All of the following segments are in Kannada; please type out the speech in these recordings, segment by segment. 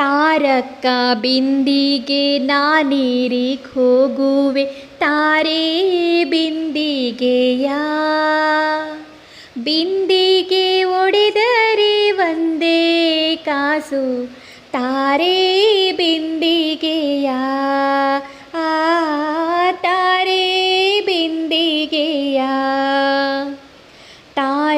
ತಾರಕ ಬಿಂದಿಗೆ ನಾನೀರಿಗ್ ಹೋಗುವೆ. ತಾರೆ ಬಿಂದಿಗೆಯ? ಬಿಂದಿಗೆ ಒಡೆದರೆ ಒಂದೇ ಕಾಸು. ತಾರೆ ಬಿಂದಿಗೆಯ?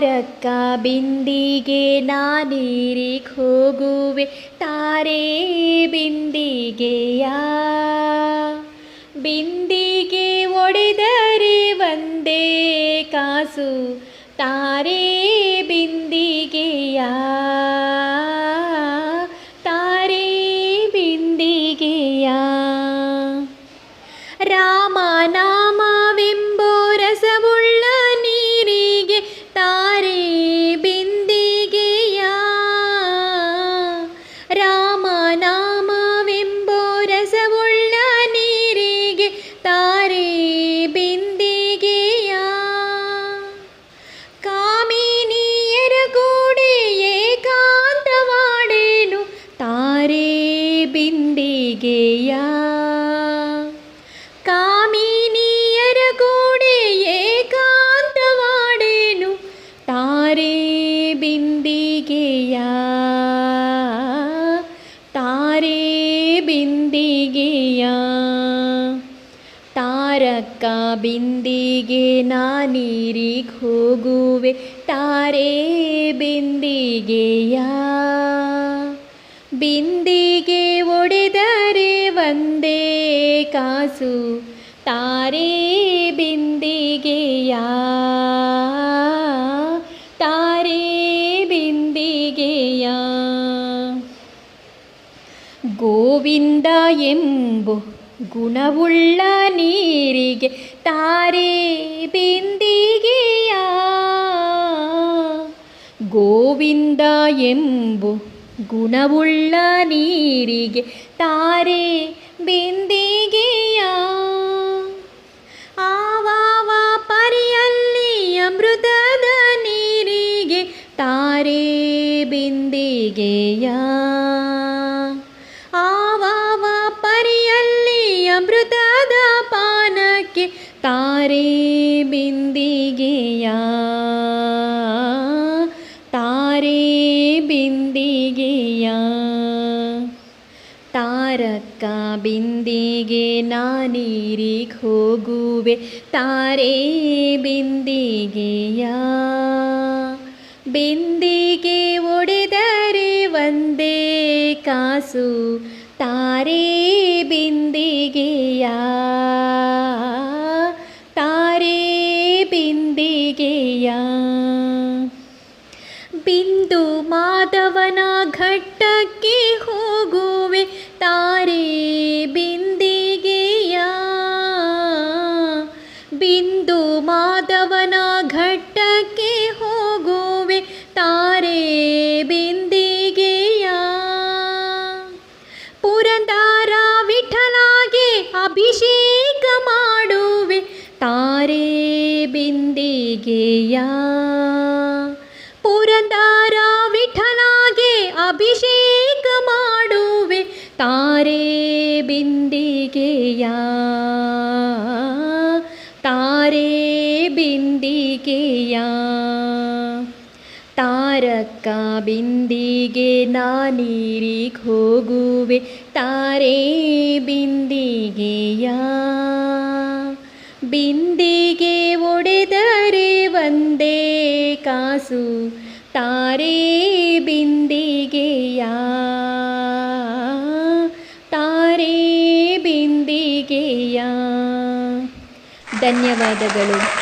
ತಾರಕ ಬಿಂದಿಗೆ ನಾನೀರಿಗ್ ಹೋಗುವೆ. ತಾರೆ ಬಿಂದಿಗೆಯ. ಬಿಂದಿಗೆ ಒಡೆದರೆ ಒಂದೇ ಕಾಸು. ತಾರೆ ಬಿಂದಿಗೆಯ ತಾರಕ ಬಿಂದಿಗೆ ನಾನೀರಿಗ್ ಹೋಗುವೆ, ತಾರೆ ಬಿಂದಿಗೆಯ. ಬಿಂದಿಗೆ ಒಡೆದರೆ ಒಂದೇ ಕಾಸು, ತಾರೆ ಬಿಂದಿಗೆಯ. ತಾರೆ ಬಿಂದಿಗೆಯ. ಗೋವಿಂದ ಎಂಬು ಗುಣವುಳ್ಳ ನೀರಿಗೆ ತಾರೆ ಬಿಂದಿಗೆಯ? ಗೋವಿಂದ ಎಂಬು ಗುಣವುಳ್ಳ ನೀರಿಗೆ ತಾರೆ ಬಿಂದಿಗೆಯ? ಆವಾವ ಪರಿಯಲ್ಲಿ ಅಮೃತದ ನೀರಿಗೆ ತಾರೆ ಬಿಂದಿಗೆಯ? ತಾರೆ ಬಿಂದಿಗೆಯ? ತಾರೆ ಬಿಂದಿಗೆಯ? ತಾರಕ್ಕ ಬಿಂದಿಗೆ ನಾನೀರಿಗೆ ಹೋಗುವೆ. ತಾರೆ ಬಿಂದಿಗೆಯ? ಬಿಂದಿಗೆ ಒಡೆದರೆ ಒಂದೇ ಕಾಸು. ತಾರೆ ಬಿಂದಿಗೆಯ? ಬಿಂದು ಮಾಧವನ ಘಟ್ಟಕ್ಕೆ ಹೋಗುವೆ ತಾರೆ ಬಿಂದಿಗೆಯ ಪುರಂದರ ವಿಠಲಾಗೆ ಅಭಿಷೇಕ ಮಾಡುವೆ ತಾರೆ ಬಿಂದಿಗೆಯ ತಾರೆ ಬಿಂದಿಗೆಯ ತಾರಕ ಬಿಂದಿಗೆ ನಾನೀರಿಗ್ ಹೋಗುವೆ ತಾರೆ ಬಿಂದಿಗೆಯ ಬಿಂದಿಗೆ ಒಡೆದರೆ ಒಂದೇ ಕಾಸು ತಾರೆ ಬಿಂದಿಗೆಯ. ತಾರೆ ಬಿಂದಿಗೆಯ. ಧನ್ಯವಾದಗಳು.